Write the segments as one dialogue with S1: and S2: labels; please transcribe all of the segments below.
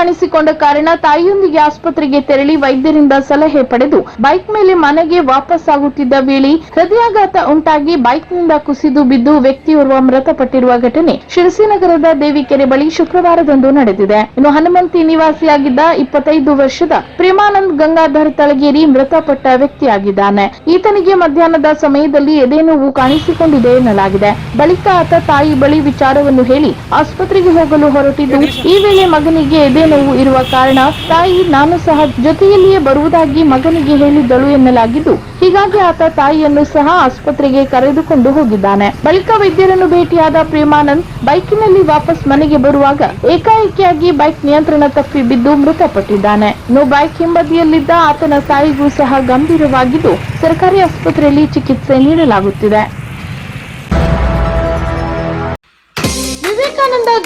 S1: ಕಾಣಿಸಿಕೊಂಡ ಕಾರಣ ತಾಯಿಯೊಂದಿಗೆ ಆಸ್ಪತ್ರೆಗೆ ತೆರಳಿ ವೈದ್ಯರಿಂದ ಸಲಹೆ ಪಡೆದು ಬೈಕ್ ಮೇಲೆ ಮನೆಗೆ ವಾಪಸ್ ಆಗುತ್ತಿದ್ದ ವೇಳೆ ಹೃದಯಾಘಾತ ಉಂಟಾಗಿ ಬೈಕ್ನಿಂದ ಕುಸಿದು ಬಿದ್ದು ವ್ಯಕ್ತಿಯೋರ್ವ ಮೃತಪಟ್ಟಿರುವ ಘಟನೆ ಶಿರಸಿನಗರದ ದೇವಿಕೆರೆ ಬಳಿ ಶುಕ್ರವಾರದಂದು ನಡೆದಿದೆ ಇನ್ನು ಹನುಮಂತಿ ನಿವಾಸಿಯಾಗಿದ್ದ ಇಪ್ಪತ್ತೈದು ವರ್ಷದ ಪ್ರೇಮಾನಂದ್ ಗಂಗಾಧರ್ ತಳಗೇರಿ ಮೃತಪಟ್ಟ ವ್ಯಕ್ತಿಯಾಗಿದ್ದಾನೆ ಈತನಿಗೆ ಮಧ್ಯಾಹ್ನದ ಸಮಯದಲ್ಲಿ ಎದೆ ನೋವು ಕಾಣಿಸಿಕೊಂಡಿದೆ ಎನ್ನಲಾಗಿದೆ ಬಳಿಕ ಆತ ತಾಯಿ ಬಳಿ ವಿಚಾರವನ್ನು ಹೇಳಿ ಆಸ್ಪತ್ರೆಗೆ ಹೋಗಲು ಹೊರಟಿದ್ದು ಈ ವೇಳೆ ಮಗನಿಗೆ ಎದೆ ನೋವು ಇರುವ ಕಾರಣ ತಾಯಿ ನಾನು ಸಹ ಜೊತೆಯಲ್ಲಿಯೇ ಬರುವುದಾಗಿ ಮಗನಿಗೆ ಹೇಳಿದ್ದಳು ಎನ್ನಲಾಗಿದ್ದು ಹೀಗಾಗಿ ಆತ ತಾಯಿಯನ್ನು ಸಹ ಆಸ್ಪತ್ರೆಗೆ ಕರೆದುಕೊಂಡು ಹೋಗಿದ್ದಾನೆ ಬಳಿಕ ವೈದ್ಯರನ್ನು ಭೇಟಿಯಾದ ಪ್ರೇಮಾನಂದ್ ಬೈಕಿನಲ್ಲಿ ವಾಪಸ್ ಮನೆಗೆ ಬರುವಾಗ ಏಕಾಏಕಿಯಾಗಿ ಬೈಕ್ ನಿಯಂತ್ರಣ ತಪ್ಪಿ ಬಿದ್ದು ಮೃತಪಟ್ಟಿದ್ದಾನೆ ನೋ ಬೈಕ್ ಹಿಂಬದಿಯಲ್ಲಿದ್ದ ಆತನ ತಾಯಿಗೂ ಸಹ ಗಂಭೀರವಾಗಿದ್ದು ಸರ್ಕಾರಿ ಆಸ್ಪತ್ರೆಯಲ್ಲಿ ಚಿಕಿತ್ಸೆ ನೀಡಲಾಗುತ್ತಿದೆ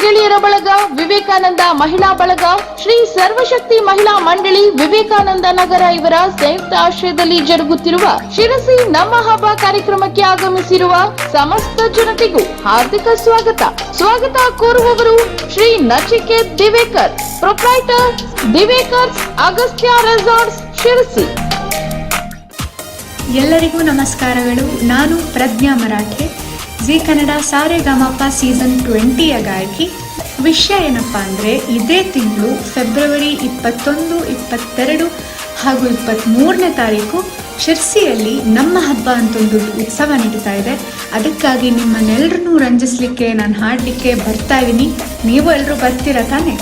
S1: ಸ್ಥಳೀಯರ ಬಳಗ ವಿವೇಕಾನಂದ ಮಹಿಳಾ ಬಳಗ ಶ್ರೀ ಸರ್ವಶಕ್ತಿ ಮಹಿಳಾ ಮಂಡಳಿ ವಿವೇಕಾನಂದ ನಗರ ಇವರ ಸಂಯುಕ್ತ ಆಶ್ರಯದಲ್ಲಿ ಜರುಗುತ್ತಿರುವ ಶಿರಸಿ ನಮ್ಮ ಹಬ್ಬ ಕಾರ್ಯಕ್ರಮಕ್ಕೆ ಆಗಮಿಸಿರುವ ಸಮಸ್ತ ಜನತೆಗೂ ಹಾರ್ದಿಕ ಸ್ವಾಗತ ಸ್ವಾಗತ ಕೋರುವವರು ಶ್ರೀ ನಚಿಕೇತ್ ದಿವೇಕರ್ ಪ್ರೊಪ್ರೈಟರ್ ದಿವೇಕರ್ ಅಗಸ್ತ್ಯ ರೆಸಾರ್ಟ್ಸ್ ಶಿರಸಿ ಎಲ್ಲರಿಗೂ ನಮಸ್ಕಾರಗಳು ನಾನು ಪ್ರಜ್ಞಾ ಮರಾಠೆ ಜಿ ಕನ್ನಡ ಗಮಪ್ಪ ಸೀಸನ್ ಟ್ವೆಂಟಿಯ ಗಾಯಕಿ ವಿಷಯ ಏನಪ್ಪ ಅಂದರೆ ಇದೇ ತಿಂಗಳು ಫೆಬ್ರವರಿ ಇಪ್ಪತ್ತೊಂದು ಇಪ್ಪತ್ತೆರಡು ಹಾಗೂ ಇಪ್ಪತ್ತ್ಮೂರನೇ ತಾರೀಕು ಶಿರ್ಸಿಯಲ್ಲಿ ನಮ್ಮ ಹಬ್ಬ ಅಂತ ಒಂದು ಉತ್ಸವ ನಡೀತಾ ಇದೆ ಅದಕ್ಕಾಗಿ ನಿಮ್ಮನ್ನೆಲ್ಲರನ್ನೂ ರಂಜಿಸ್ಲಿಕ್ಕೆ ನಾನು ಹಾಡಲಿಕ್ಕೆ ಬರ್ತಾ ಇದ್ದೀನಿ ನೀವು ಎಲ್ಲರೂ ಬರ್ತೀರಾ ತಾನೇ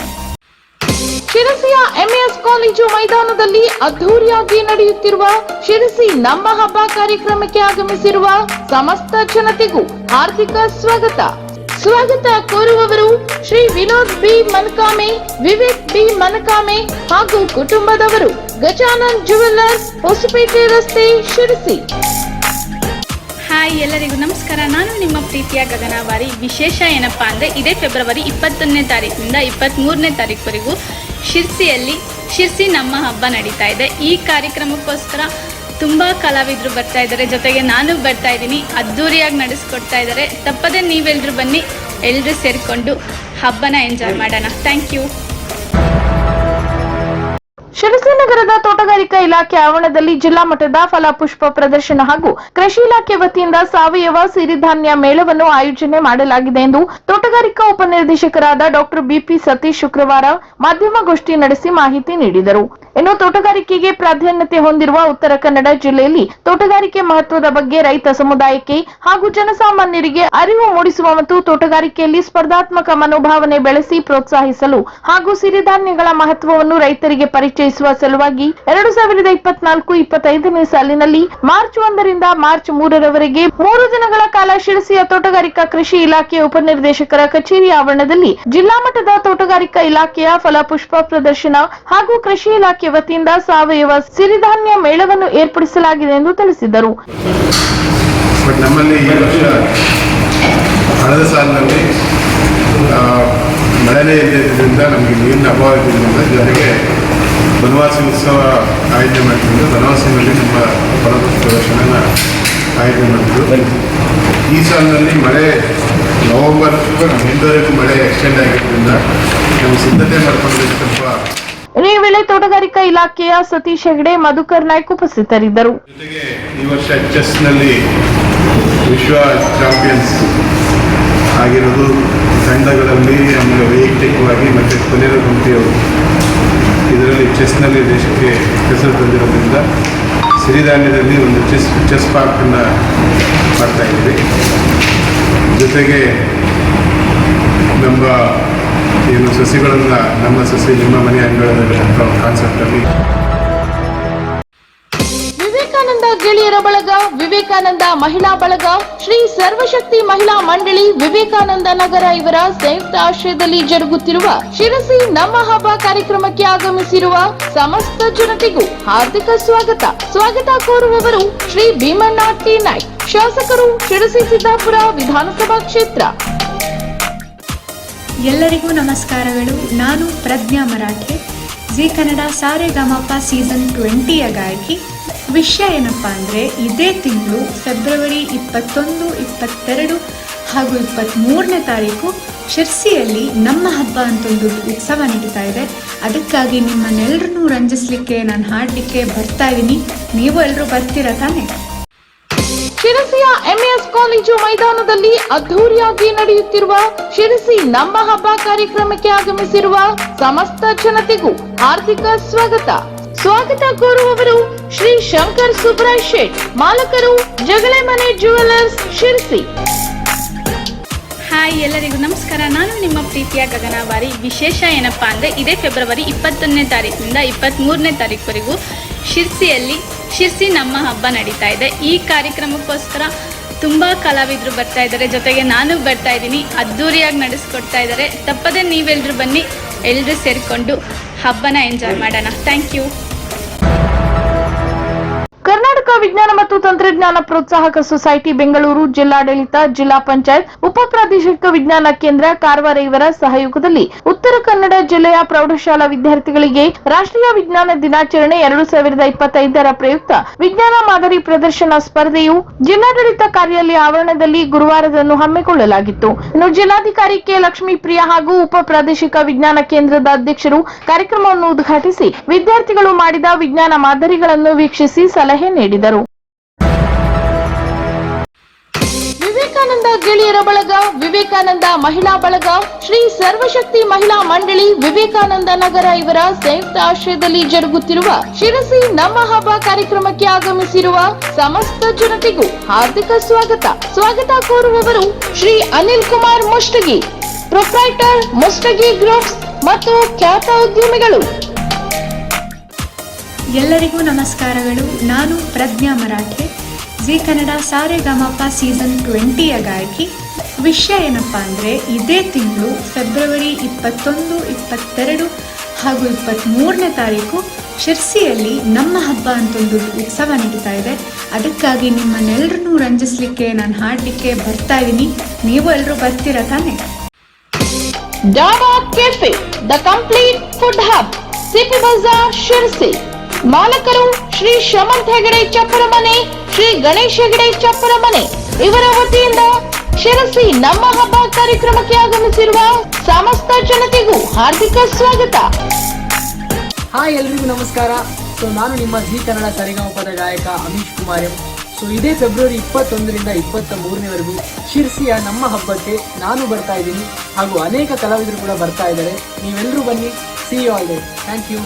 S1: ಶಿರಸಿಯ ಎಂಎಸ್ ಕಾಲೇಜು ಮೈದಾನದಲ್ಲಿ ಅದ್ದೂರಿಯಾಗಿ ನಡೆಯುತ್ತಿರುವ ಶಿರಸಿ ನಮ್ಮ ಹಬ್ಬ ಕಾರ್ಯಕ್ರಮಕ್ಕೆ ಆಗಮಿಸಿರುವ ಸಮಸ್ತ ಜನತೆಗೂ ಹಾರ್ದಿಕ ಸ್ವಾಗತ ಸ್ವಾಗತ ಕೋರುವವರು ಶ್ರೀ ವಿನೋದ್ ಬಿ ಮನಕಾಮೆ ವಿವೇಕ್ ಬಿ ಮನಕಾಮೆ ಹಾಗೂ ಕುಟುಂಬದವರು ಗಜಾನಂದ್ ಜುವೆಲ್ಲರ್ಸ್ ಹೊಸಪೇಟೆ ರಸ್ತೆ ಶಿರಸಿ ಹಾಯ್ ಎಲ್ಲರಿಗೂ ನಮಸ್ಕಾರ ನಾನು ನಿಮ್ಮ ಪ್ರೀತಿಯ ಬಾರಿ ವಿಶೇಷ ಏನಪ್ಪಾ ಅಂದ್ರೆ ಇದೇ ಫೆಬ್ರವರಿ ಇಪ್ಪತ್ತೊಂದನೇ ತಾರೀಕಿನಿಂದ ಇಪ್ಪತ್ತ್ಮೂರನೇ ತಾರೀಕುವರೆಗೂ ಶಿರ್ಸಿಯಲ್ಲಿ ಶಿರ್ಸಿ ನಮ್ಮ ಹಬ್ಬ ನಡೀತಾ ಇದೆ ಈ ಕಾರ್ಯಕ್ರಮಕ್ಕೋಸ್ಕರ ತುಂಬ ಕಲಾವಿದರು ಬರ್ತಾ ಇದ್ದಾರೆ ಜೊತೆಗೆ ನಾನು ಬರ್ತಾ ಇದ್ದೀನಿ ಅದ್ದೂರಿಯಾಗಿ ನಡೆಸ್ಕೊಡ್ತಾ ಇದ್ದಾರೆ ತಪ್ಪದೆ ನೀವೆಲ್ಲರೂ ಬನ್ನಿ ಎಲ್ಲರೂ ಸೇರಿಕೊಂಡು ಹಬ್ಬನ ಎಂಜಾಯ್ ಮಾಡೋಣ ಥ್ಯಾಂಕ್ ಯು ನಗರದ ತೋಟಗಾರಿಕಾ ಇಲಾಖೆ ಆವರಣದಲ್ಲಿ ಜಿಲ್ಲಾ ಮಟ್ಟದ ಫಲಪುಷ್ಪ ಪ್ರದರ್ಶನ ಹಾಗೂ ಕೃಷಿ ಇಲಾಖೆ ವತಿಯಿಂದ ಸಾವಯವ ಸಿರಿಧಾನ್ಯ ಮೇಳವನ್ನು ಆಯೋಜನೆ ಮಾಡಲಾಗಿದೆ ಎಂದು ತೋಟಗಾರಿಕಾ ಉಪನಿರ್ದೇಶಕರಾದ ಡಾಕ್ಟರ್ ಬಿಪಿ ಸತೀಶ್ ಶುಕ್ರವಾರ ಮಾಧ್ಯಮಗೋಷ್ಠಿ ನಡೆಸಿ ಮಾಹಿತಿ ನೀಡಿದರು ಇನ್ನು ತೋಟಗಾರಿಕೆಗೆ ಪ್ರಾಧಾನ್ಯತೆ ಹೊಂದಿರುವ ಉತ್ತರ ಕನ್ನಡ ಜಿಲ್ಲೆಯಲ್ಲಿ ತೋಟಗಾರಿಕೆ ಮಹತ್ವದ ಬಗ್ಗೆ ರೈತ ಸಮುದಾಯಕ್ಕೆ ಹಾಗೂ ಜನಸಾಮಾನ್ಯರಿಗೆ ಅರಿವು ಮೂಡಿಸುವ ಮತ್ತು ತೋಟಗಾರಿಕೆಯಲ್ಲಿ ಸ್ಪರ್ಧಾತ್ಮಕ ಮನೋಭಾವನೆ ಬೆಳೆಸಿ ಪ್ರೋತ್ಸಾಹಿಸಲು ಹಾಗೂ ಸಿರಿಧಾನ್ಯಗಳ ಮಹತ್ವವನ್ನು ರೈತರಿಗೆ ಪರಿಚಯಿಸುವ ಸಲುವಾಗಿ ಎರಡು ಸಾವಿರದ ಇಪ್ಪತ್ನಾಲ್ಕು ಇಪ್ಪತ್ತೈದನೇ ಸಾಲಿನಲ್ಲಿ ಮಾರ್ಚ್ ಒಂದರಿಂದ ಮಾರ್ಚ್ ಮೂರರವರೆಗೆ ಮೂರು ದಿನಗಳ ಕಾಲ ಶಿರಸಿಯ ತೋಟಗಾರಿಕಾ ಕೃಷಿ ಇಲಾಖೆಯ ಉಪನಿರ್ದೇಶಕರ ಕಚೇರಿ ಆವರಣದಲ್ಲಿ ಜಿಲ್ಲಾ ಮಟ್ಟದ ತೋಟಗಾರಿಕಾ ಇಲಾಖೆಯ ಫಲಪುಷ್ಪ ಪ್ರದರ್ಶನ ಹಾಗೂ ಕೃಷಿ ಇಲಾಖೆ ವತಿಯಿಂದ ಸಾವಯವ ಸಿರಿಧಾನ್ಯ ಮೇಳವನ್ನು ಏರ್ಪಡಿಸಲಾಗಿದೆ ಎಂದು ತಿಳಿಸಿದರು
S2: ಮಳೆನೇ ಇಲ್ಲದಿದ್ದರಿಂದ ನಮಗೆ ನೀರಿನ ಅಭಾವ ಜನರಿಗೆ ಬನವಾಸಿ ಉತ್ಸವ ಆಯೋಜನೆ ಮಾಡ್ತಿದ್ದು ಬನವಾಸಿನಲ್ಲಿ ನಮ್ಮ ಫಲಪುಷ್ಪ ಪ್ರದರ್ಶನ ಆಯೋಜನೆ ಮಾಡ್ತಿದ್ದು ಈ ಸಾಲಿನಲ್ಲಿ ಮಳೆ ನವೆಂಬರ್ ಇಂದವರೆಗೂ ಮಳೆ ಎಕ್ಸ್ಟೆಂಡ್ ಆಗಿದ್ದರಿಂದ ನಾವು ಸಿದ್ಧತೆ ಮಾಡಿಕೊಂಡಿದ್ದು ಸ್ವಲ್ಪ ಇದೇ ವೇಳೆ ತೋಟಗಾರಿಕಾ ಇಲಾಖೆಯ ಸತೀಶ್ ಹೆಗಡೆ ಮಧುಕರ್ ನಾಯ್ಕ್ ಉಪಸ್ಥಿತರಿದ್ದರು ಜೊತೆಗೆ ಈ ವರ್ಷ ಚೆಸ್ ನಲ್ಲಿ ವಿಶ್ವ ಚಾಂಪಿಯನ್ಸ್ ಆಗಿರೋದು ತಂಡಗಳಲ್ಲಿ ನಮಗೆ ವೈಯಕ್ತಿಕವಾಗಿ ಮತ್ತೆ ಕೊನೆಯ ಗುಂಪಿಯವರು ಇದರಲ್ಲಿ ಚೆಸ್ನಲ್ಲಿ ದೇಶಕ್ಕೆ ಹೆಸರು ತಂದಿರೋದ್ರಿಂದ ಸಿರಿಧಾನ್ಯದಲ್ಲಿ ಒಂದು ಚೆಸ್ ಚೆಸ್ ಪಾರ್ಕನ್ನು ಮಾಡ್ತಾ ಇದ್ದೀವಿ ಜೊತೆಗೆ ನಮ್ಮ ಏನು ಸಸಿಗಳನ್ನು ನಮ್ಮ ಸಸಿ ನಿಮ್ಮ ಮನೆ ಅಂಗಳದಲ್ಲಿ ಅಂತ ಕಾನ್ಸೆಪ್ಟಲ್ಲಿ
S1: ಗೆಳೆಯರ ಬಳಗ ವಿವೇಕಾನಂದ ಮಹಿಳಾ ಬಳಗ ಶ್ರೀ ಸರ್ವಶಕ್ತಿ ಮಹಿಳಾ ಮಂಡಳಿ ವಿವೇಕಾನಂದ ನಗರ ಇವರ ಸಂಯುಕ್ತ ಆಶ್ರಯದಲ್ಲಿ ಜರುಗುತ್ತಿರುವ ಶಿರಸಿ ನಮ್ಮ ಹಬ್ಬ ಕಾರ್ಯಕ್ರಮಕ್ಕೆ ಆಗಮಿಸಿರುವ ಸಮಸ್ತ ಜನತೆಗೂ ಹಾರ್ದಿಕ ಸ್ವಾಗತ ಸ್ವಾಗತ ಕೋರುವವರು ಶ್ರೀ ಭೀಮಣ್ಣ ಟಿ ನಾಯ್ಕ್ ಶಾಸಕರು ಶಿರಸಿ ಸಿದ್ದಾಪುರ ವಿಧಾನಸಭಾ ಕ್ಷೇತ್ರ ಎಲ್ಲರಿಗೂ ನಮಸ್ಕಾರಗಳು ನಾನು ಪ್ರಜ್ಞಾ ಮರಾಠೆ ಜಿ ಕನ್ನಡ ಗಮಪ್ಪ ಸೀಸನ್ ಟ್ವೆಂಟಿಯ ಗಾಯಕಿ ವಿಷಯ ಏನಪ್ಪ ಅಂದರೆ ಇದೇ ತಿಂಗಳು ಫೆಬ್ರವರಿ ಇಪ್ಪತ್ತೊಂದು ಇಪ್ಪತ್ತೆರಡು ಹಾಗೂ ಇಪ್ಪತ್ತ್ಮೂರನೇ ತಾರೀಕು ಶಿರ್ಸಿಯಲ್ಲಿ ನಮ್ಮ ಹಬ್ಬ ಅಂತ ಒಂದು ಉತ್ಸವ ನಡೀತಾ ಇದೆ ಅದಕ್ಕಾಗಿ ನಿಮ್ಮನ್ನೆಲ್ಲರನ್ನೂ ರಂಜಿಸ್ಲಿಕ್ಕೆ ನಾನು ಹಾಡಲಿಕ್ಕೆ ಬರ್ತಾ ಇದ್ದೀನಿ ನೀವು ಎಲ್ಲರೂ ಬರ್ತೀರಾ ತಾನೆ ಶಿರಸಿಯ ಎಂಎಸ್ ಕಾಲೇಜು ಮೈದಾನದಲ್ಲಿ ಅದ್ಧೂರಿಯಾಗಿ ನಡೆಯುತ್ತಿರುವ ಶಿರಸಿ ನಮ್ಮ ಹಬ್ಬ ಕಾರ್ಯಕ್ರಮಕ್ಕೆ ಆಗಮಿಸಿರುವ ಸಮಸ್ತ ಜನತೆಗೂ ಹಾರ್ದಿಕ ಸ್ವಾಗತ ಸ್ವಾಗತ ಕೋರುವವರು ಶ್ರೀ ಶಂಕರ್ ಸುಬ್ರಾಯ್ ಶೇಟ್ ಮಾಲಕರು ಜಗಳ ಮನೆ ಜುವೆಲ್ಲರ್ಸ್ ಶಿರ್ಸಿ ಹಾಯ್ ಎಲ್ಲರಿಗೂ ನಮಸ್ಕಾರ ನಾನು ನಿಮ್ಮ ಪ್ರೀತಿಯ ಗಗನಾವಾರಿ ವಿಶೇಷ ಏನಪ್ಪಾ ಅಂದ್ರೆ ಇದೇ ಫೆಬ್ರವರಿ ಇಪ್ಪತ್ತೊಂದನೇ ತಾರೀಕಿನಿಂದ ಮೂರನೇ ತಾರೀಕುವರೆಗೂ ಶಿರ್ಸಿಯಲ್ಲಿ ಶಿರ್ಸಿ ನಮ್ಮ ಹಬ್ಬ ನಡೀತಾ ಇದೆ ಈ ಕಾರ್ಯಕ್ರಮಕ್ಕೋಸ್ಕರ ತುಂಬ ಕಲಾವಿದರು ಬರ್ತಾ ಇದ್ದಾರೆ ಜೊತೆಗೆ ನಾನು ಬರ್ತಾ ಇದ್ದೀನಿ ಅದ್ಧೂರಿಯಾಗಿ ನಡೆಸ್ಕೊಡ್ತಾ ಇದ್ದಾರೆ ತಪ್ಪದೇ ನೀವೆಲ್ಲರೂ ಬನ್ನಿ ಎಲ್ಲರೂ ಸೇರಿಕೊಂಡು ಹಬ್ಬನ ಎಂಜಾಯ್ ಮಾಡೋಣ ಥ್ಯಾಂಕ್ ಯು ವಿಜ್ಞಾನ ಮತ್ತು ತಂತ್ರಜ್ಞಾನ ಪ್ರೋತ್ಸಾಹಕ ಸೊಸೈಟಿ ಬೆಂಗಳೂರು ಜಿಲ್ಲಾಡಳಿತ ಜಿಲ್ಲಾ ಪಂಚಾಯತ್ ಉಪ ಪ್ರಾದೇಶಿಕ ವಿಜ್ಞಾನ ಕೇಂದ್ರ ಕಾರವಾರ ಇವರ ಸಹಯೋಗದಲ್ಲಿ ಉತ್ತರ ಕನ್ನಡ ಜಿಲ್ಲೆಯ ಪ್ರೌಢಶಾಲಾ ವಿದ್ಯಾರ್ಥಿಗಳಿಗೆ ರಾಷ್ಟ್ರೀಯ ವಿಜ್ಞಾನ ದಿನಾಚರಣೆ ಎರಡು ಸಾವಿರದ ಇಪ್ಪತ್ತೈದರ ಪ್ರಯುಕ್ತ ವಿಜ್ಞಾನ ಮಾದರಿ ಪ್ರದರ್ಶನ ಸ್ಪರ್ಧೆಯು ಜಿಲ್ಲಾಡಳಿತ ಕಾರ್ಯಾಲಯ ಆವರಣದಲ್ಲಿ ಗುರುವಾರದನ್ನು ಹಮ್ಮಿಕೊಳ್ಳಲಾಗಿತ್ತು ಇನ್ನು ಜಿಲ್ಲಾಧಿಕಾರಿ ಕೆ ಲಕ್ಷ್ಮೀ ಪ್ರಿಯಾ ಹಾಗೂ ಉಪ ಪ್ರಾದೇಶಿಕ ವಿಜ್ಞಾನ ಕೇಂದ್ರದ ಅಧ್ಯಕ್ಷರು ಕಾರ್ಯಕ್ರಮವನ್ನು ಉದ್ಘಾಟಿಸಿ ವಿದ್ಯಾರ್ಥಿಗಳು ಮಾಡಿದ ವಿಜ್ಞಾನ ಮಾದರಿಗಳನ್ನು ವೀಕ್ಷಿಸಿ ಸಲಹೆ ನೀಡಿದರು ವಿವೇಕಾನಂದ ಗೆಳೆಯರ ಬಳಗ ವಿವೇಕಾನಂದ ಮಹಿಳಾ ಬಳಗ ಶ್ರೀ ಸರ್ವಶಕ್ತಿ ಮಹಿಳಾ ಮಂಡಳಿ ವಿವೇಕಾನಂದ ನಗರ ಇವರ ಸಂಯುಕ್ತ ಆಶ್ರಯದಲ್ಲಿ ಜರುಗುತ್ತಿರುವ ಶಿರಸಿ ನಮ್ಮ ಹಬ್ಬ ಕಾರ್ಯಕ್ರಮಕ್ಕೆ ಆಗಮಿಸಿರುವ ಸಮಸ್ತ ಜನತೆಗೂ ಹಾರ್ದಿಕ ಸ್ವಾಗತ ಸ್ವಾಗತ ಕೋರುವವರು ಶ್ರೀ ಅನಿಲ್ ಕುಮಾರ್ ಮುಷ್ಟಗಿ ಪ್ರೊಪ್ರೈಟರ್ ಮುಷ್ಟಗಿ ಗ್ರೂಪ್ಸ್ ಮತ್ತು ಖ್ಯಾತ ಉದ್ಯಮಿಗಳು ಎಲ್ಲರಿಗೂ ನಮಸ್ಕಾರಗಳು ನಾನು ಪ್ರಜ್ಞಾ ಮರಾಠೆ ಜಿ ಕನ್ನಡ ಗಮಪ್ಪ ಸೀಸನ್ ಟ್ವೆಂಟಿಯ ಗಾಯಕಿ ವಿಷಯ ಏನಪ್ಪ ಅಂದರೆ ಇದೇ ತಿಂಗಳು ಫೆಬ್ರವರಿ ಇಪ್ಪತ್ತೊಂದು ಇಪ್ಪತ್ತೆರಡು ಹಾಗೂ ಇಪ್ಪತ್ತ್ಮೂರನೇ ತಾರೀಕು ಶಿರ್ಸಿಯಲ್ಲಿ ನಮ್ಮ ಹಬ್ಬ ಅಂತ ಒಂದು ಉತ್ಸವ ನಡೀತಾ ಇದೆ ಅದಕ್ಕಾಗಿ ನಿಮ್ಮನ್ನೆಲ್ಲರನ್ನೂ ರಂಜಿಸ್ಲಿಕ್ಕೆ ನಾನು ಹಾಡಲಿಕ್ಕೆ ಬರ್ತಾ ಇದ್ದೀನಿ ನೀವು ಎಲ್ಲರೂ ಬರ್ತೀರಾ ತಾನೆ dhaba cafe the complete food hub CP Bazar Sirsi ಮಾಲಕರು ಶ್ರೀ ಶಮಂತ್ ಹೆಗಡೆ ಚಪ್ಪರ ಮನೆ ಶ್ರೀ ಗಣೇಶ ಹೆಗಡೆ ಚಪ್ಪರ ಮನೆ ಇವರ ವತಿಯಿಂದ ಶಿರಸಿ ನಮ್ಮ ಹಬ್ಬ ಕಾರ್ಯಕ್ರಮಕ್ಕೆ ಆಗಮಿಸಿರುವ ಸಮಸ್ತ ಜನತೆಗೂ ಹಾರ್ದಿಕ ಸ್ವಾಗತ ಹಾಯ್ ಎಲ್ರಿಗೂ ನಮಸ್ಕಾರ ಸೊ ನಾನು ನಿಮ್ಮ ಜಿ ಕನ್ನಡ ಸರಿಗಮಪದ ಗಾಯಕ ಅಮೀಶ್ ಕುಮಾರ್ ಎಂ ಸೊ ಇದೇ ಫೆಬ್ರವರಿ ಇಪ್ಪತ್ತೊಂದರಿಂದ ಇಪ್ಪತ್ತ ಮೂರನೇವರೆಗೂ ಶಿರ್ಸಿಯ ನಮ್ಮ ಹಬ್ಬಕ್ಕೆ ನಾನು ಬರ್ತಾ ಇದ್ದೀನಿ ಹಾಗೂ ಅನೇಕ ಕಲಾವಿದರು ಕೂಡ ಬರ್ತಾ ಇದ್ದಾರೆ ನೀವೆಲ್ಲರೂ ಬನ್ನಿ ಸಿ ಯು ಆಲ್ ದೇ ಥ್ಯಾಂಕ್ ಯು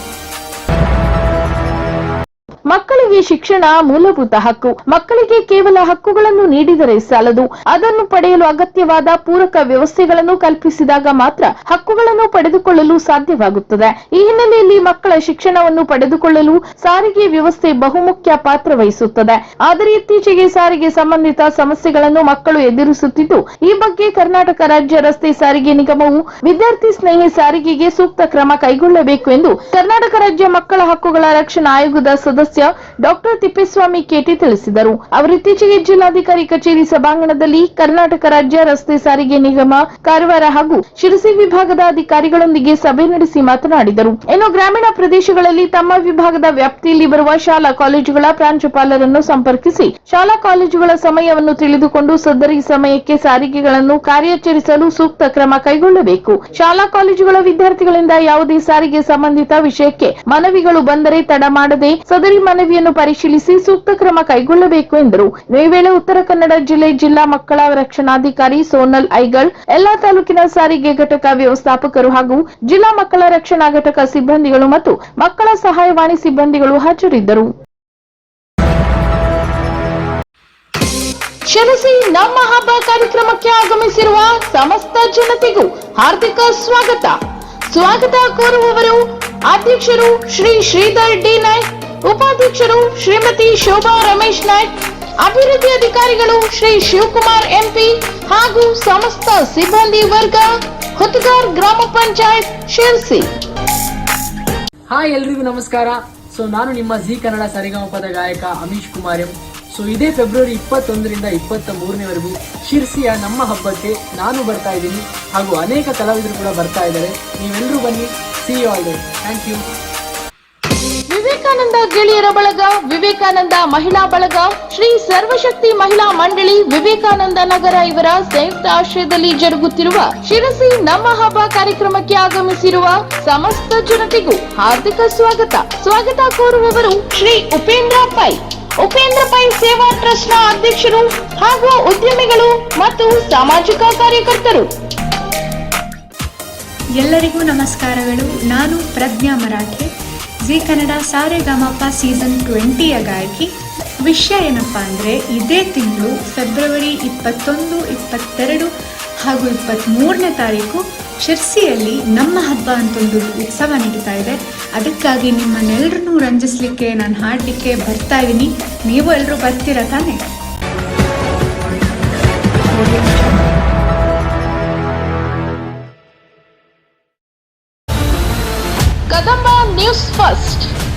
S1: ಮಕ್ಕಳು ಮಕ್ಕಳಿಗೆ ಶಿಕ್ಷಣ ಮೂಲಭೂತ ಹಕ್ಕು ಮಕ್ಕಳಿಗೆ ಕೇವಲ ಹಕ್ಕುಗಳನ್ನು ನೀಡಿದರೆ ಸಾಲದು ಅದನ್ನು ಪಡೆಯಲು ಅಗತ್ಯವಾದ ಪೂರಕ ವ್ಯವಸ್ಥೆಗಳನ್ನು ಕಲ್ಪಿಸಿದಾಗ ಮಾತ್ರ ಹಕ್ಕುಗಳನ್ನು ಪಡೆದುಕೊಳ್ಳಲು ಸಾಧ್ಯವಾಗುತ್ತದೆ ಈ ಹಿನ್ನೆಲೆಯಲ್ಲಿ ಮಕ್ಕಳ ಶಿಕ್ಷಣವನ್ನು ಪಡೆದುಕೊಳ್ಳಲು ಸಾರಿಗೆ ವ್ಯವಸ್ಥೆ ಬಹುಮುಖ್ಯ ಪಾತ್ರ ವಹಿಸುತ್ತದೆ ಆದರೆ ಇತ್ತೀಚೆಗೆ ಸಾರಿಗೆ ಸಂಬಂಧಿತ ಸಮಸ್ಯೆಗಳನ್ನು ಮಕ್ಕಳು ಎದುರಿಸುತ್ತಿದ್ದು ಈ ಬಗ್ಗೆ ಕರ್ನಾಟಕ ರಾಜ್ಯ ರಸ್ತೆ ಸಾರಿಗೆ ನಿಗಮವು ವಿದ್ಯಾರ್ಥಿ ಸ್ನೇಹಿ ಸಾರಿಗೆಗೆ ಸೂಕ್ತ ಕ್ರಮ ಕೈಗೊಳ್ಳಬೇಕು ಎಂದು ಕರ್ನಾಟಕ ರಾಜ್ಯ ಮಕ್ಕಳ ಹಕ್ಕುಗಳ ರಕ್ಷಣಾ ಆಯೋಗದ ಸದಸ್ಯ ಡಾಕ್ಟರ್ ತಿಪ್ಪೇಸ್ವಾಮಿ ಕೆಟಿ ತಿಳಿಸಿದರು ಅವರಿತ್ತೀಚೆಗೆ ಜಿಲ್ಲಾಧಿಕಾರಿ ಕಚೇರಿ ಸಭಾಂಗಣದಲ್ಲಿ ಕರ್ನಾಟಕ ರಾಜ್ಯ ರಸ್ತೆ ಸಾರಿಗೆ ನಿಗಮ ಕಾರವಾರ ಹಾಗೂ ಶಿರಸಿ ವಿಭಾಗದ ಅಧಿಕಾರಿಗಳೊಂದಿಗೆ ಸಭೆ ನಡೆಸಿ ಮಾತನಾಡಿದರು ಇನ್ನು ಗ್ರಾಮೀಣ ಪ್ರದೇಶಗಳಲ್ಲಿ ತಮ್ಮ ವಿಭಾಗದ ವ್ಯಾಪ್ತಿಯಲ್ಲಿ ಬರುವ ಶಾಲಾ ಕಾಲೇಜುಗಳ ಪ್ರಾಂಶುಪಾಲರನ್ನು ಸಂಪರ್ಕಿಸಿ ಶಾಲಾ ಕಾಲೇಜುಗಳ ಸಮಯವನ್ನು ತಿಳಿದುಕೊಂಡು ಸದರಿ ಸಮಯಕ್ಕೆ ಸಾರಿಗೆಗಳನ್ನು ಕಾರ್ಯಾಚರಿಸಲು ಸೂಕ್ತ ಕ್ರಮ ಕೈಗೊಳ್ಳಬೇಕು ಶಾಲಾ ಕಾಲೇಜುಗಳ ವಿದ್ಯಾರ್ಥಿಗಳಿಂದ ಯಾವುದೇ ಸಾರಿಗೆ ಸಂಬಂಧಿತ ವಿಷಯಕ್ಕೆ ಮನವಿಗಳು ಬಂದರೆ ತಡ ಮಾಡದೆ ಸದರಿ ಮನವಿಯನ್ನು ಪರಿಶೀಲಿಸಿ ಸೂಕ್ತ ಕ್ರಮ ಕೈಗೊಳ್ಳಬೇಕು ಎಂದರು ಈ ವೇಳೆ ಉತ್ತರ ಕನ್ನಡ ಜಿಲ್ಲೆ ಜಿಲ್ಲಾ ಮಕ್ಕಳ ರಕ್ಷಣಾಧಿಕಾರಿ ಸೋನಲ್ ಐಗಲ್ ಎಲ್ಲಾ ತಾಲೂಕಿನ ಸಾರಿಗೆ ಘಟಕ ವ್ಯವಸ್ಥಾಪಕರು ಹಾಗೂ ಜಿಲ್ಲಾ ಮಕ್ಕಳ ರಕ್ಷಣಾ ಘಟಕ ಸಿಬ್ಬಂದಿಗಳು ಮತ್ತು ಮಕ್ಕಳ ಸಹಾಯವಾಣಿ ಸಿಬ್ಬಂದಿಗಳು ಹಾಜರಿದ್ದರು ಕ್ಷಮಿಸಿ ನಮ್ಮ ಹಬ್ಬ ಕಾರ್ಯಕ್ರಮಕ್ಕೆ ಆಗಮಿಸಿರುವ ಸಮಸ್ತ ಜನತೆಗೂ ಹಾರ್ದಿಕ ಸ್ವಾಗತ ಸ್ವಾಗತ ಕೋರುವವರು ಅಧ್ಯಕ್ಷರು ಶ್ರೀ ಶ್ರೀಧರ್ ಡಿ ನಾಯ್ಕ್ ಉಪಾಧ್ಯಕ್ಷರು ಶ್ರೀಮತಿ ಶೋಭಾ ರಮೇಶ್ ನಾಯ್ಕ್ ಅಭಿವೃದ್ಧಿ ಅಧಿಕಾರಿಗಳು ಶ್ರೀ ಶಿವಕುಮಾರ್ ಎಂಪಿ ಹಾಗೂ ಸಮಸ್ತ ಸಿಬ್ಬಂದಿ ವರ್ಗ ಗ್ರಾಮ ಪಂಚಾಯತ್ ಶಿರ್ಸಿ ಹಾಯ್ ಎಲ್ರಿಗೂ ನಮಸ್ಕಾರ ಸೊ ನಾನು ನಿಮ್ಮ ಜಿ ಕನ್ನಡ ಸರಿಗಮಪದ ಗಾಯಕ ಅಮೀಶ್ ಕುಮಾರ್ ಎಂ ಸೊ ಇದೇ ಫೆಬ್ರವರಿ ಇಪ್ಪತ್ತೊಂದರಿಂದ ಇಪ್ಪತ್ತ ಮೂರನೇವರೆಗೂ ಶಿರ್ಸಿಯ ನಮ್ಮ ಹಬ್ಬಕ್ಕೆ ನಾನು ಬರ್ತಾ ಇದ್ದೀನಿ ಹಾಗೂ ಅನೇಕ ಕಲಾವಿದರು ಕೂಡ ಬರ್ತಾ ಇದ್ದಾರೆ ನೀವೆಲ್ಲರೂ ಬನ್ನಿ see you all thank you Vivekananda ಗೆಳೆಯರ ಬಳಗ ವಿವೇಕಾನಂದ ಮಹಿಳಾ ಬಳಗ ಶ್ರೀ ಸರ್ವಶಕ್ತಿ ಮಹಿಳಾ ಮಂಡಳಿ ವಿವೇಕಾನಂದ ನಗರ ಇವರ ಸಂಯುಕ್ತ ಆಶ್ರಯದಲ್ಲಿ ಜರುಗುತ್ತಿರುವ ಶಿರಸಿ ನಮ್ಮ ಹಬ್ಬ ಕಾರ್ಯಕ್ರಮಕ್ಕೆ ಆಗಮಿಸಿರುವ ಸಮಸ್ತ ಜನತೆಗೂ ಹಾರ್ದಿಕ ಸ್ವಾಗತ ಸ್ವಾಗತ ಕೋರುವವರು ಶ್ರೀ ಉಪೇಂದ್ರ ಪೈ ಉಪೇಂದ್ರ ಪೈ ಸೇವಾ ನ ಅಧ್ಯಕ್ಷರು ಹಾಗೂ ಉದ್ಯಮಿಗಳು ಮತ್ತು ಸಾಮಾಜಿಕ ಕಾರ್ಯಕರ್ತರು ಎಲ್ಲರಿಗೂ ನಮಸ್ಕಾರಗಳು ನಾನು ಪ್ರಜ್ಞಾ ಮರಾಠಿ ಜೀ ಕನ್ನಡ ಗಮಪ್ಪ ಸೀಸನ್ ಟ್ವೆಂಟಿಯ ಗಾಯಕಿ ವಿಷಯ ಏನಪ್ಪ ಅಂದರೆ ಇದೇ ತಿಂಗಳು ಫೆಬ್ರವರಿ ಇಪ್ಪತ್ತೊಂದು ಇಪ್ಪತ್ತೆರಡು ಹಾಗೂ ಇಪ್ಪತ್ತ್ಮೂರನೇ ತಾರೀಕು ಶಿರ್ಸಿಯಲ್ಲಿ ನಮ್ಮ ಹಬ್ಬ ಅಂತ ಒಂದು ಉತ್ಸವ ನಡೀತಾ ಇದೆ ಅದಕ್ಕಾಗಿ ನಿಮ್ಮನ್ನೆಲ್ಲರನ್ನೂ ರಂಜಿಸ್ಲಿಕ್ಕೆ ನಾನು ಹಾಡಲಿಕ್ಕೆ ಬರ್ತಾ ಇದ್ದೀನಿ ನೀವು ಎಲ್ಲರೂ ಬರ್ತೀರಾ ತಾನೇ